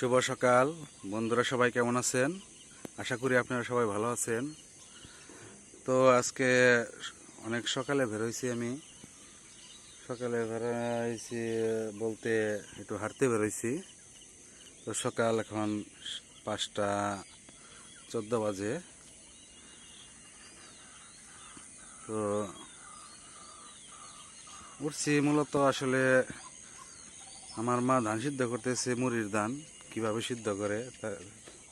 শুভ সকাল। বন্ধুরা সবাই কেমন আছেন? আশা করি আপনারা সবাই ভালো আছেন। তো আজকে অনেক সকালে বেরোইছি আমি। সকালে বেরোইছি বলতে একটু হাঁটতে বেরোইছি তো সকাল এখন পাঁচটা চোদ্দ বাজে। তো উঠছি মূলত আসলে আমার মা ধান সিদ্ধ করতেছে, মুড়ির ধান। কীভাবে সিদ্ধ করে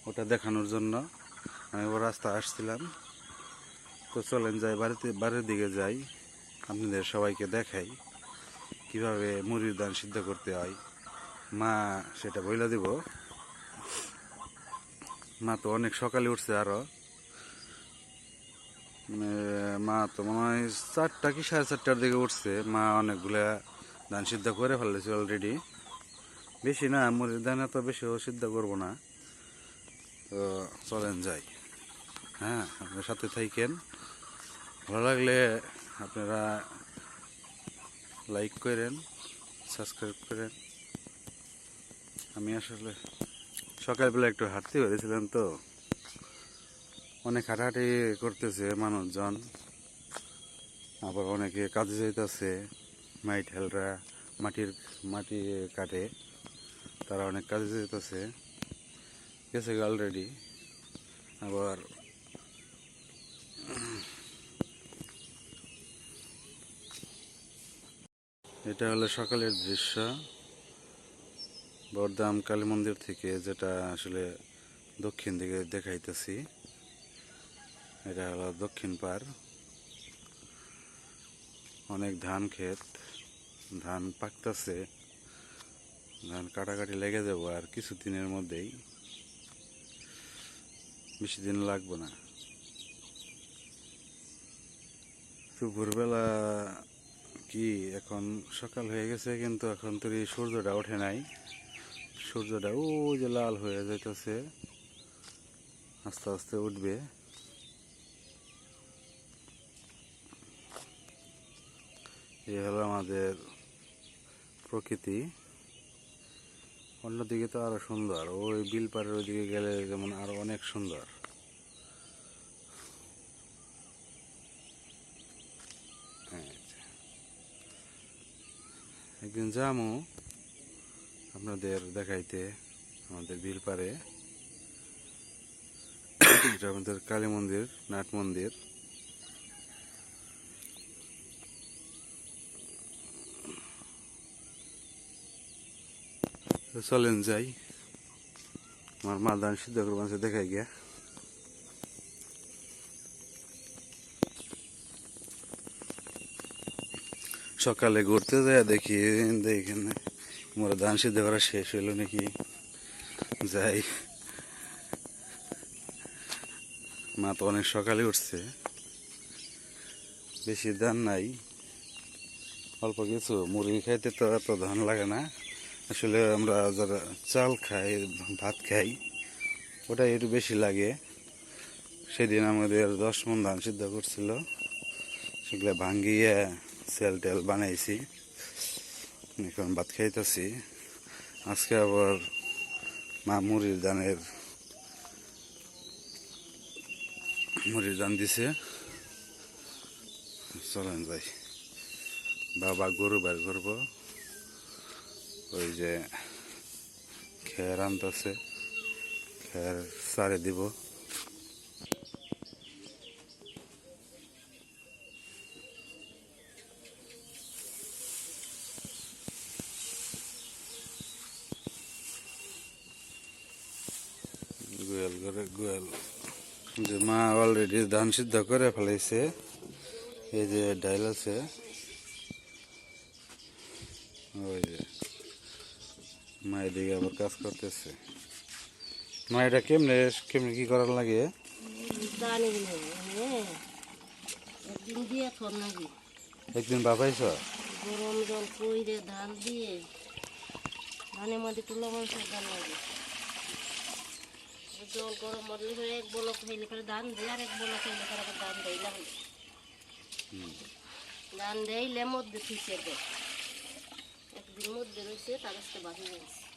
ওটা দেখানোর জন্য আমি ওর রাস্তা আসছিলাম। তো চলেন যাই, বাড়িতে, বাড়ির দিকে যাই। আপনাদের সবাইকে দেখাই কীভাবে মুরগির ধান সিদ্ধ করতে হয়। মা সেটা বইলা দিব। মা তো অনেক সকালে উঠছে আরও মানে মা তো মনে হয় চারটা কি সাড়ে চারটার দিকে উঠছে। মা অনেকগুলা ধান সিদ্ধ করে ফেলেছে অলরেডি বেশি না মুড়ির ধান এত বেশিও সিদ্ধ করব না। তো চলেন যাই। হ্যাঁ আপনার সাথে থাকেন। ভালো লাগলে আপনারা লাইক করেন, সাবস্ক্রাইব করেন। আমি আসলে সকালবেলা একটু হাঁটতে বেরিয়েছিলাম তো। অনেক হাঁটাহাঁটি করতেছে মানুষজন। আবার অনেকে কাজে যাইতেছে, মাইট হেলরা, মাটির, মাটি কাটে। তারা অনেক কাজে যেতেছে, গেছে অলরেডি আবার এটা হলো সকালের দৃশ্য বরদাম কালী মন্দির থেকে যেটা আসলে দক্ষিণ দিকে দেখাইতেছি, এটা হলো দক্ষিণ পার। অনেক ধান ক্ষেত, ধান পাকতেছে। ধান কাটাকাটি লেগে যাব আর কিছু দিনের মধ্যেই। বেশি দিন লাগবে না। দুপুরবেলা কি এখন সকাল হয়ে গেছে, কিন্তু এখন তো এই সূর্যটা ওঠে নাই। সূর্যটা ও যে লাল হয়ে যাইতেছে। আস্তে আস্তে উঠবে। এই হলো আমাদের প্রকৃতি। অন্যদিকে তো আরও সুন্দর। ওই বিল পাড়ের ওইদিকে গেলে যেমন আরও অনেক সুন্দর। এই যে। একদিন যামু আপনাদের দেখাইতে, আমাদের বিল পাড়ে। আমাদের কালী মন্দির, নাট মন্দির। তো চলেন যাই। আমার মা দান সিদ্ধ করব দেখাই গিয়া। সকালে ঘুরতে যায় দেখি দেখেন আমার ধান সিদ্ধ করা শেষ হইল নাকি? যাই। মা তো অনেক সকালে উঠছে। বেশি ধান নাই। অল্প কিছু, মুরগি খাইতে তো এত ধান লাগে না। আসলে আমরা যারা চাল খাই, ভাত খাই ওটা একটু বেশি লাগে। সেদিন আমাদের দশ মন ধান সিদ্ধ করছিল। সেগুলো ভাঙ্গিয়ে সেল টেল বানাইছি। এখন ভাত খাইতেছি। আজকে আবার মা মুড়ির ধানের মুড়ির ধান দিছে। চলেন যাই। বাবা গরু বের করব। ওই যে খের আনতেছে, খের সারে দিব। গোয়াল করে গোয়াল। যে মা অলরেডি ধান সিদ্ধ করে ফেলাইছে, এই যে ডাইল আছে ওই যে মা এদিকে আবার কাজ করতেছে। মা এটা কেমনে কেমনে কি করার লাগে? হ্যাঁ একদিন বাবাইছ গরম জল কইরে ধান দিয়ে ধানের মধ্যে একটু লবণ ধান লাগে জল গরম মরলে করে এক বলক হইলে করে ধান দিয়ে আর এক বলক হইলে করে আবার ধান দেয় না ধান দেইলে মধ্যে থুইছে দেয় একদিন মধ্যে রয়েছে তার কাছে বাকি গেছে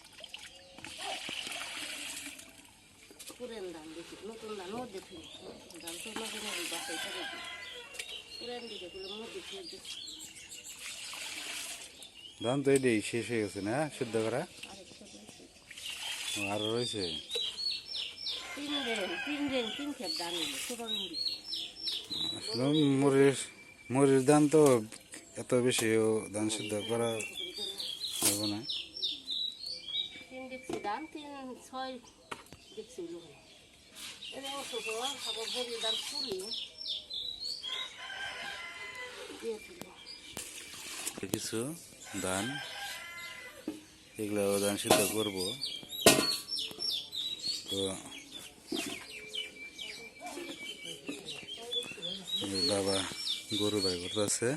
পুরেন ধান দেখি নতুন ধানও দেখি। ধান তো মাঝে মাঝে বাসায় করে দিই পুরেন দিকে খেয়ে ধান তো এটাই শেষ হয়ে গেছে না সিদ্ধ করা? আরও রয়েছে? তিন রেন তিন রেন তিন খেপ ধান ছোট মুড়ির মুড়ির ধান তো এত বেশি ধান সিদ্ধ করা হবে না। তিন দেখছি ধান তিন ছয় কিছু? ধান? এগুলো ধান সিদ্ধ করব। তো বাবা গরু বাই করতেছে।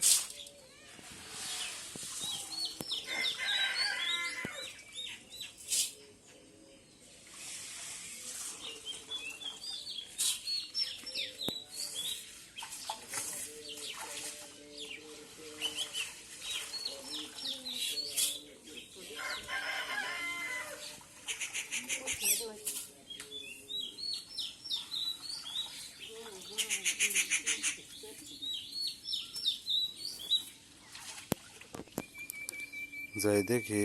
যাই দেখি,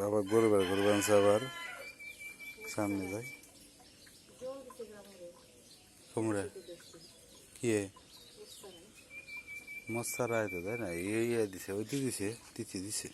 বাবা গরু বের বানছে আবার। সামনে যাই। কুমড়া? কি মশারায় মশারা তো, তাই না? এই দিছে ওইটি দিছে তিথি দিছে।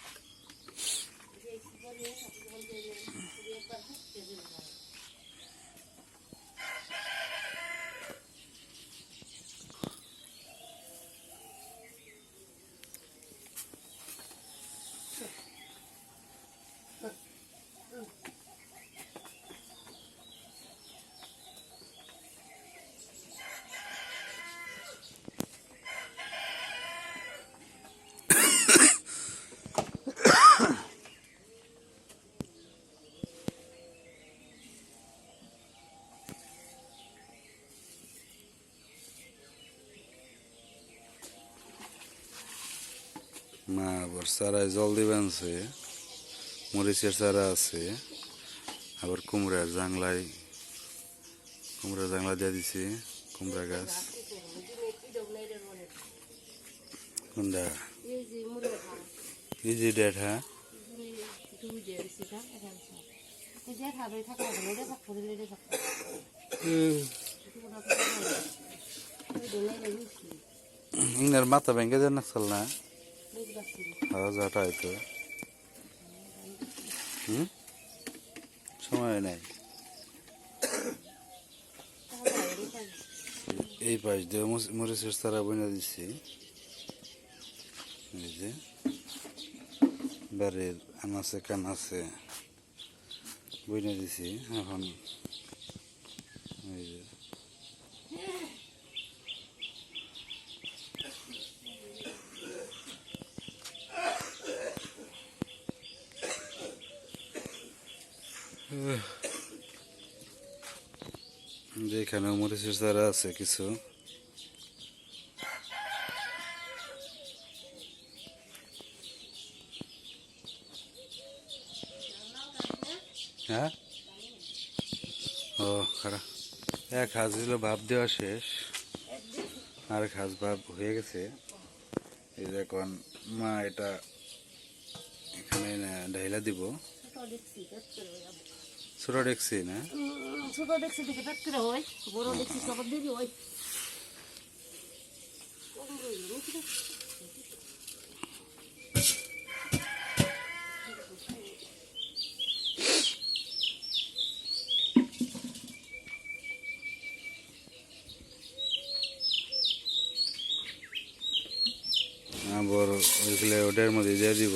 মা, আবার চারায় জল দিবেন সে, মরিচের চারা আছে, আবার কুমড়ার জাংলায় কুমড়ার জাংলা দিয়ে দিছে, কুমড়া গাছ। কোনটা? এই যে ডেট হ্যাঁ? দুই যে দিছি না এখানে এই যে খাবে থাকা হবে রে থাকতে রে রে থাকতে ওই দোলাই লাগিয়েছি ইংনের মাথা ভেঙে দেন না। যাটা হয়তো হুম? সময় নাই। এই পাশ দিয়ে মরিচ- মরিচের চারা বইনা দিছি। এই যে, বাড়ির আনাচে কানাচে বইনা দিছি। এখন এই যে যে এখানে মরিচের আছে কিছু। হ্যাঁ? ও এক হাজ হলো ভাব দেওয়া শেষ। আর হাজ ভাব হয়ে গেছে। এই এখন মা এটা এখানে ঢাইলা দিব। ছোট দেখছি না? ছোট দেখছি দেখে পেট করে হয় বড় দেখছি সব দেরি হয়? আবার ওইগুলো ওটার মধ্যে দিয়ে দিব।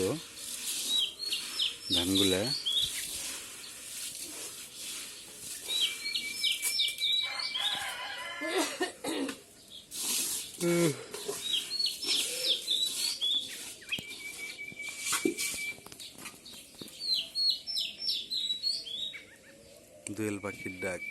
ধানগুলা। দোয়েল পাখির ডাক।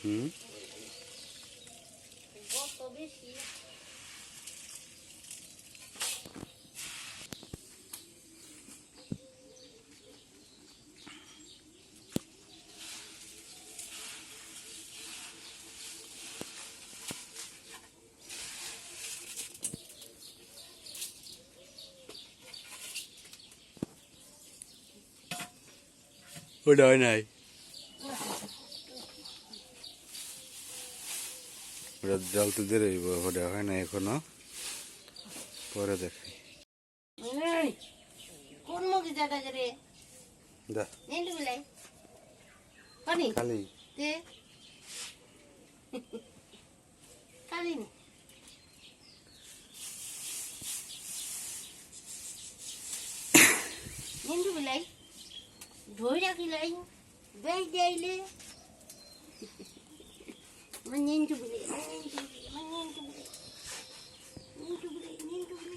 হুম? ওটা হয় নাই ওটা জল তো ওটা হয় না এখনও পরে দেখি কোন মুখে দাদা রে দা খালি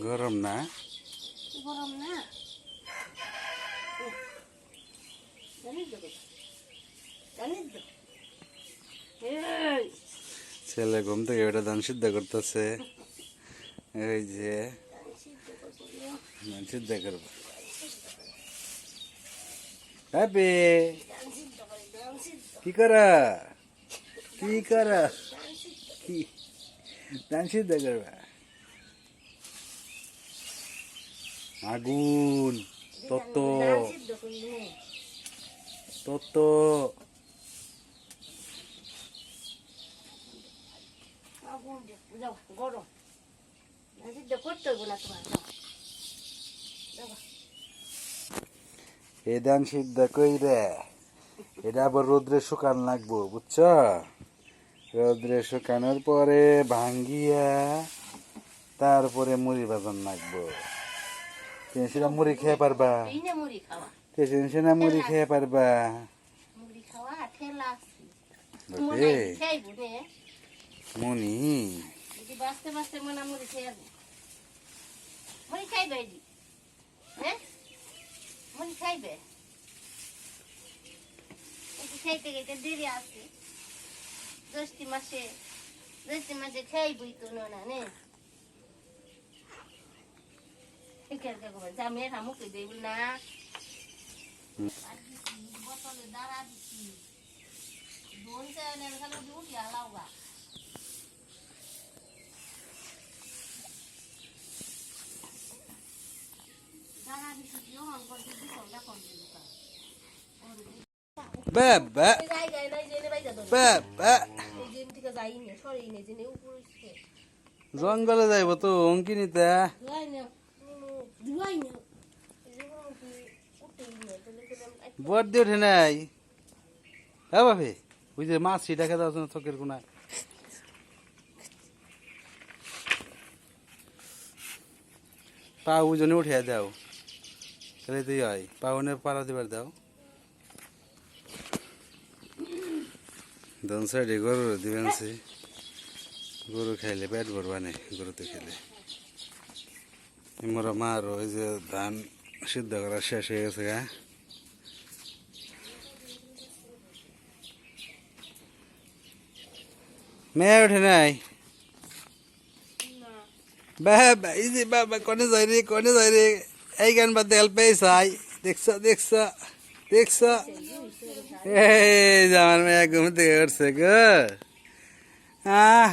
গরম না? গরম না? ছেলে ঘুম থেকে ওটা ধান সিদ্ধ করতেছে। এই যে ধান সিদ্ধ করব। হ্যাপি কি করা? কি করা? কি? ধান সিদ্ধ করবা? আগুন তত্ত্ব তত্ত্ব গরম সিদ্ধ সিদ্ধ কইরে এটা আবার রোদ্রে শুকান লাগবো, বুঝছ? রোদ্রে শুকানোর পরে ভাঙ্গিয়া তারপরে মুড়ি বাজান লাগবো। সেটা মুড়ি খেয়ে পারবা সেটা মুড়ি খেয়ে পারবা মুড়ি খাওয়া ঠেলা আছে বাপরে, মনে দেরি আছে জ্যৈষ্ঠী মাসে জ্যৈষ্ঠী মাসে খাইবই তো না নে জামিয়ে খামুক দেব না বোতলে দাঁড়া দিচ্ছি দোন চাইনের খালি দিউ গেলাওগা দাঁড়া দিচ্ছি দিও হন করে দিবি সঙ্গা কম দিবি Bebe. Bebe. জঙ্গলে যাইব তো অঙ্কিনিতে বর দিয়ে ওঠে নাই। হ্যাঁ বাপে? ওই যে মাছ দেখা যাচ্ছে না চোখের কোনায়। পা ওজনে উঠিয়া দাও। তাহলে তুই হয় পাউনে পাড়া দিবার দাও। দন সাইডে গরু দিবেন সে। গরু খাইলে পেট ভরবা নেই গরুতে খেলে মোরা মার ওই যে ধান সিদ্ধ করা শেষ হয়ে গেছে গা মেয়ে ওঠে নাই? বাবা এই যে বাবা কনে যাই রে কনে যাই রে। এই গান বাদ দেল দেখছ দেখছ দেখছ। এই যে আমার মেয়ে ঘুম থেকে উঠছে গো। আহ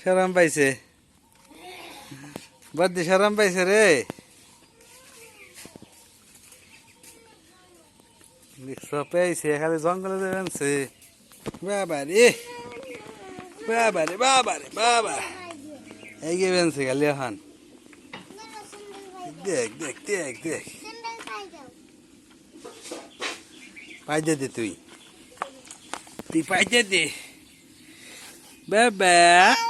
সরম পাইছে। বদ্দি সরম পাইছে রে। দেখছ পেয়েছে, খালি জঙ্গলে যাবেন সে বাবা রে বাবা রে বাবা। রে বাবা গে বেনছে খালি এখন। দেখ দেখ দেখ দেখ। পাইতে দে তুই। তুই পাইতে দে। বাবা।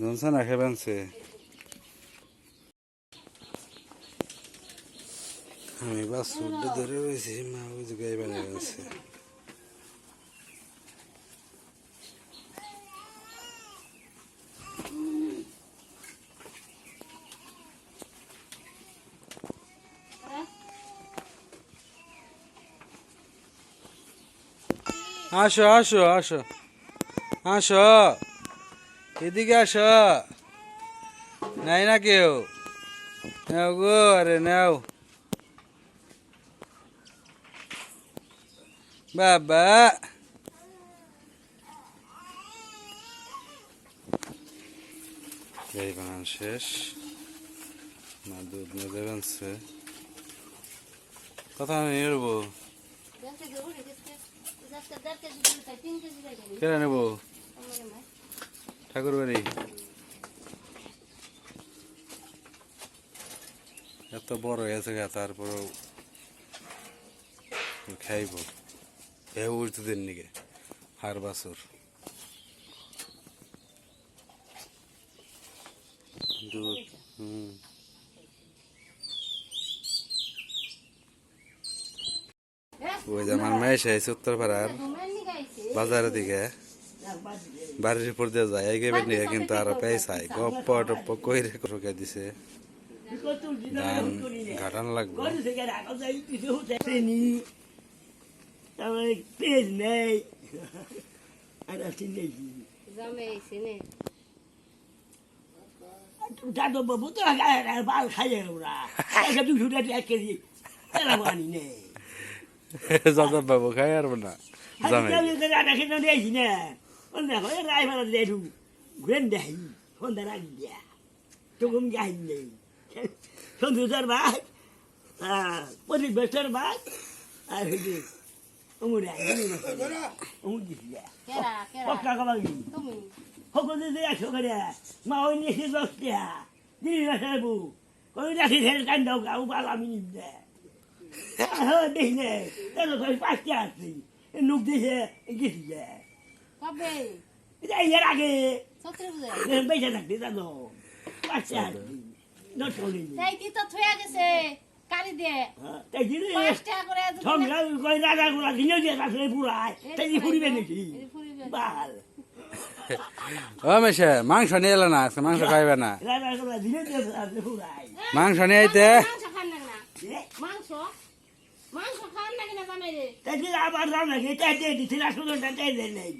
বানিয়ে যাবেনছি আমি বাস বাসুরটা ধরে রয়েছি মা ওই গাই বানিয়ে আসো আসো আসো আসো এদিকে আসো। নাই না কেউ? নাও গো, আরে নাও। বাবা। এই বানান শেষ। মা দুধ নিয়ে দেবেনছে কথা নিয়ে নেব। কেন নেব? ঠাকুর বাড়ি এত বড় হয়েছে গা, তারপরেও খাইব। এ উঠতে দিন নিকে হার হুম। ওই যে আমার মেয়ে এসে উত্তরপাড়ার বাজারের দিকে। বাড়ির উপর দিয়ে যায় এগিয়ে নিয়ে কিন্তু আরও পেয়েছাই গপ্প টপ্প কইরে রুকে দিছে। ধান ঘাটান লাগবে। পেজ নেই। আর আছে নেই দাদু বাবু তো বাল খাইয়ে ওরা একটা দুশো এক কেজি আনি নেই যাদব বাবু খাই আর না জামাই আটা খেতে দিয়েছি না। দেখো রাইফার দেখু ঘুরেন দেয় সন্ধ্যা রাখি দিয়া তখন যাই নেই সন্তোষের ভাই প্রদীপ বেস্টের ভাই আর হইছে অমুর অমুর দিছি কেরা কেরা পক্কা কবাগি সকলে যে একশো করে মা ওই নিয়েছি দশ টাকা দিদি রাখার বউ ওই রাখি ফের কান্দ গাও বাল আমি নিবে হ্যাঁ দেখি নে তাহলে তো পাঁচ আসছি লোক দেখে গেছি যে কবে এর আগে বেঁচে থাকতে জানো করে তাই কি তো থুয়া গেছে কারি দিয়ে তাই করে দুটো সঙ্গে কই রাজা গুলা দিনে যে আসলে পুরায় তাই ফুরিবে নাকি। বাল ও মেশে মাংস নিয়ে এলো না আজকে মাংস খাইবে না মাংস নিয়ে আইতে মাংস খান না না মাংস মাংস খান না কিনা জামাই রে তাই আবার রান্না খেয়ে তাই দিয়ে দিচ্ছি না শুধু তাই দেয় নেই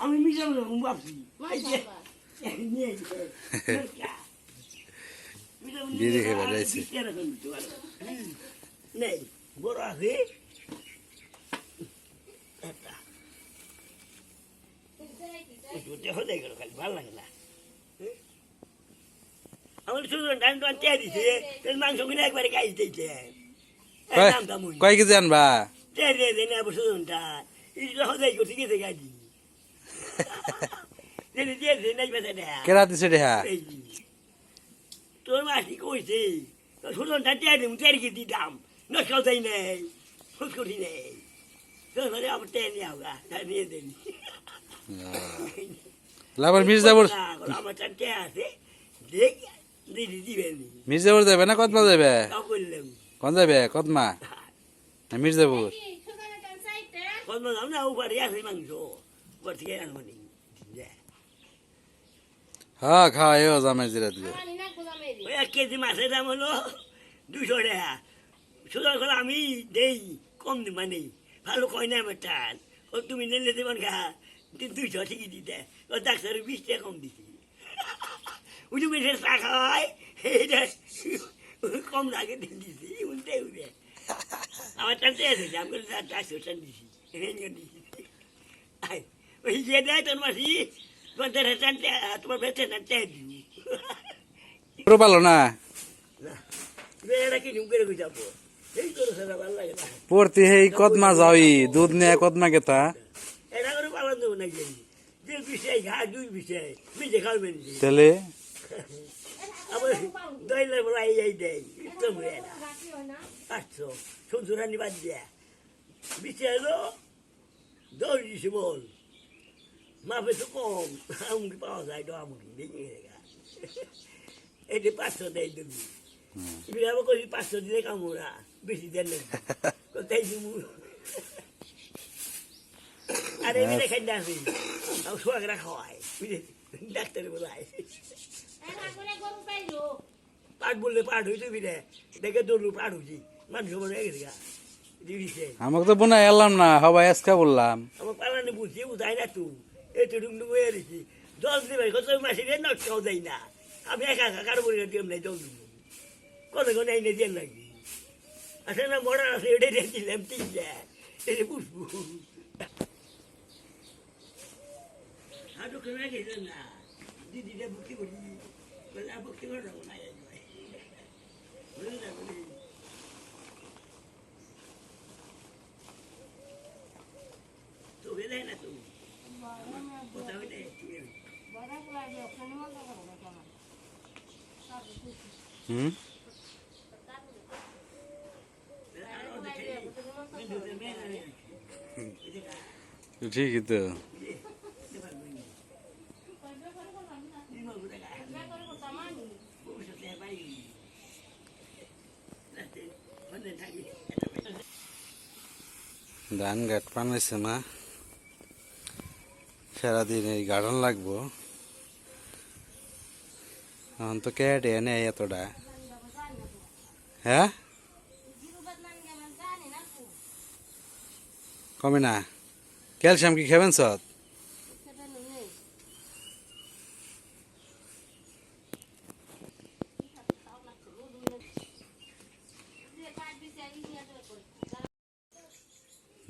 আমি মিশন ভাবছি মাংস আবার। বিড়ি খেয়ে বেড়াইছে। নেই বড় আছে। কয়- কেজি আনবা? চেয়ে দিয়ে দেয় না শুধু টান এটা হদাই করতে গেছে গাড়ি দিদি দিয়েছে নাই বেঁচে দেয়া কেরা দিছে দেহা তোর মাসি কইছে সুদনটা টেয়ার দিম টেয়ার কি দিতাম নষ্ট তাই নেই ফুসকুটি নেই তোর ঘরে আবার টেয়ার নিয়ে আওগা তাই নিয়ে দেন লাবার মির্জাপুর আমার তার টেয়ার আছে দেখ দিদি দিবেন মির্জাপুর যাবে না কতমা যাবে কোন যাবে কতমা না মির্জাপুর কি সুগার টান সাইতে কত দাম না উপরে আছে মাংস হ্যাঁ দিবে খালি না কো জামাই রে ওই এক কেজি মাছের দাম হলো দুশো টাকা। সুতরাং করে আমি দেই কম দিবা নেই ভালো কয় না আমার টান ও তুমি নিলে দেবেন গা দুইশো ঠিকই দিতে। ও ডাক্তার বিশ টাকা কম দিছি। উঠে বেশি চা খাওয়াই এইটা কম লাগে দিয়ে দিছি। উল্টে উঠে আমার টান চেয়ে এসেছে আমি চারশো টান দিছি দিছি আই, দেড় চেয়ে দিই পুরো পালো না? বেড়া কি নুম করে যাব? এই করে সেটা ভালো লাগে না। পড়তি হেই কতমা যাওই দুধ নিয়ে কতমা গেতা এটা করে পালন দেবো নাকি যে বিষয় ঘা দুই বিষয়। নিজে খাবেন তেলে আবার দইলে বলাই এই দেয়। তো মুড়ে না। পাঁচশো সত্তর বাদ দিয়া। বিচে এলো দশ দিছে বল। মাপে তো কম আমুকি পাওয়া যায় তো আমুকি দেখে গেগা এটা পাঁচশো দেয় তুমি পাঁচশো দিলে কামড়া বেশি দেন না কোথায় দিব আরে এমনি খাই না আমি সোয়াগরা খাওয়াই বুঝেছি ডাক্তার বলাই পাট বললে পাট হইতে বিরে দেখে দৌড়ু পাট হইছি মানুষ মনে হয়ে গেছে গা আমাকে তো বোনা এলাম না হবাই আজকে বললাম আমার পালানে বুঝছি উঠাই না তুই এই তো ডুম ডুম হয়ে গেছি জল দিবে কত মাসে রে নটকাও দেয় না। আমি একা একা কারও বলি দিলাম নাই জল দিব কত কোন এই দিয়ে লাগি। আসলে না মরার আছে এটাই দিলাম তিনটা এটা বুঝব না। দিদিটা ভক্তি করি বলে ভক্তি করে না দেয় না তুমি কোথাও দেয় তুমি হুম ঠিকই তো ধান গাট পানাইছে মা সারাদিন এই গার্ডেন লাগবো। এখন তো ক্যাট এনে এতটা? হ্যাঁ? কমে না। ক্যালসিয়াম কি খাবেন সৎ?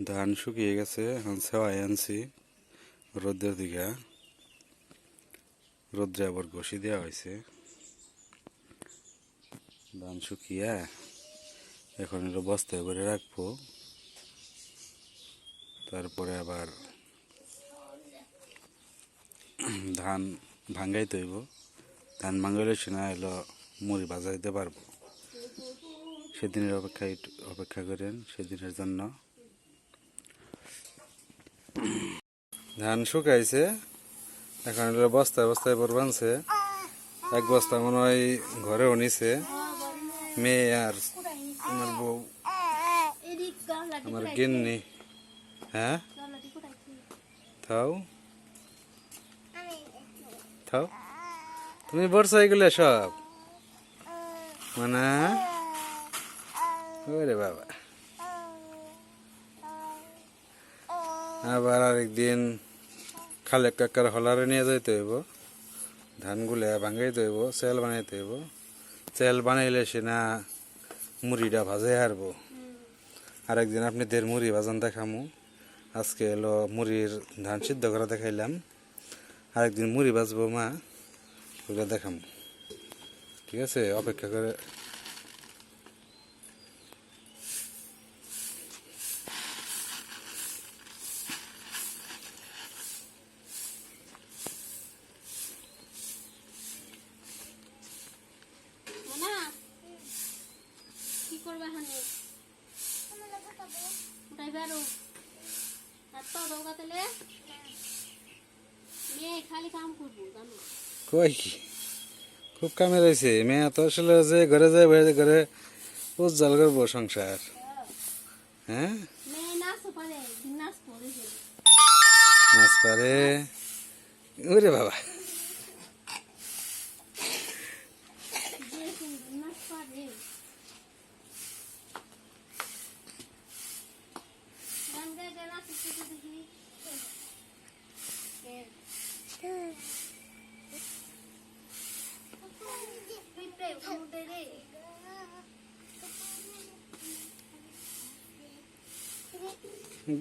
ধান শুকিয়ে গেছে, এখন সেওয়াই আনছি। রোদের দিকে রোদ্রে আবার ঘষি দেওয়া হয়েছে। ধান শুকিয়ে এখন এটা বস্তায় করে রাখব। তারপরে আবার ধান ভাঙ্গাইতে হইব। ধান ভাঙ্গাইলে না এলো মুড়ি বাজাইতে পারব। সেদিনের অপেক্ষা অপেক্ষা করেন, সেদিনের জন্য। ধান শুকাইছে, এখন বস্তায় বস্তায় পর বানছে। এক বস্তা মনে হয় ঘরেও নিছে। মেয়ে আর আমার বউ, আমার গিন্নি। হ্যাঁ? থাও। থাও। তুমি বর্ষা এগুলো সব? মানে? ওরে বাবা। আবার আরেকদিন খালেক কাকার হলারে নিয়ে যাইতে হইব, ধানগুলো ভাঙাইতে হইব, চেল বানাইতে হইব। চেল বানাইলে সে না মুড়িটা ভাজে হারবো। আরেকদিন আপনি দের মুড়ি ভাজান দেখামু। আজকে এলো মুড়ির ধান সিদ্ধ করা দেখাইলাম। আরেকদিন মুড়ি ভাজবো মা ওটা দেখামু। ঠিক আছে? অপেক্ষা করে কি করবে হানি উঠাই বেরো আর তো দৌড়া তেলে মেয়ে খালি কাম করব জানো কই কি? খুব কামে রয়েছে। মেয়ে তো আসলে যে ঘরে যায় বাইরে ঘরে উজ্জ্বল করব সংসার। হ্যাঁ? নাচ পারে ওরে বাবা যে সুন্দর নাচ পারে গান গায়ে গায়ে নাচ শিখে দেখি পিঁপড়ে উঠে রে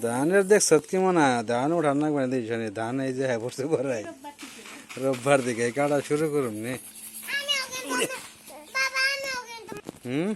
ধানের দেখছ কি মনে ধান উঠান না মানে দিস ধান এই যে হ্যাঁ পড়ছে পড়াই রোববার দিকে কাটা শুরু করুন হুম?